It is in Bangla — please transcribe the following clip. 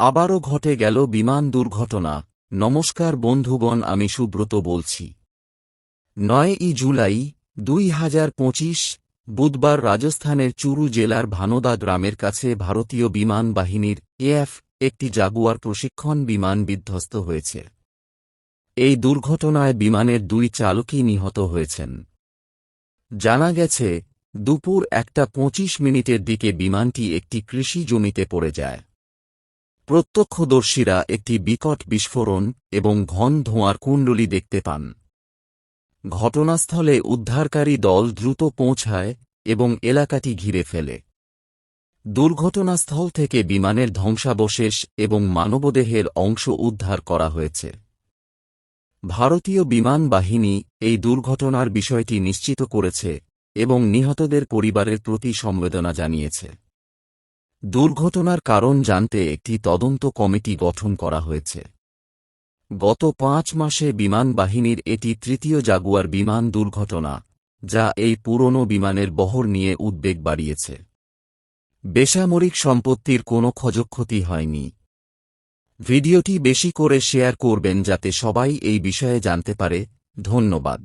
আবারও ঘটে গেল বিমান দুর্ঘটনা। নমস্কার বন্ধুগণ, আমি সুব্রত বলছি। নয় ই জুলাই, দুই হাজার পঁচিশ, বুধবার রাজস্থানের চুরু জেলার ভানোদা গ্রামের কাছে ভারতীয় বিমান বাহিনীর এএফ একটি জাগুয়ার প্রশিক্ষণ বিমান বিধ্বস্ত হয়েছে। এই দুর্ঘটনায় বিমানের দুই চালকই নিহত হয়েছেন। জানা গেছে, দুপুর একটা পঁচিশ মিনিটের দিকে বিমানটি একটি কৃষি জমিতে পড়ে যায়। প্রত্যক্ষদর্শীরা একটি বিকট বিস্ফোরণ এবং ঘন ধোঁয়ার কুণ্ডলী দেখতে পান। ঘটনাস্থলে উদ্ধারকারী দল দ্রুত পৌঁছায় এবং এলাকাটি ঘিরে ফেলে। দুর্ঘটনাস্থল থেকে বিমানের ধ্বংসাবশেষ এবং মানবদেহের অংশ উদ্ধার করা হয়েছে। ভারতীয় বিমান বাহিনী এই দুর্ঘটনার বিষয়টি নিশ্চিত করেছে এবং নিহতদের পরিবারের প্রতি সমবেদনা জানিয়েছে। দুর্ঘটনার কারণ জানতে একটি তদন্ত কমিটি গঠন করা হয়েছে। গত পাঁচ মাসে বিমান বাহিনীর এটি তৃতীয় জাগুয়ার বিমান দুর্ঘটনা, যা এই পুরনো বিমানের বহর নিয়ে উদ্বেগ বাড়িয়েছে। বেসামরিক সম্পত্তির কোনো ক্ষয়ক্ষতি হয়নি। ভিডিওটি বেশি করে শেয়ার করবেন যাতে সবাই এই বিষয়ে জানতে পারে। ধন্যবাদ।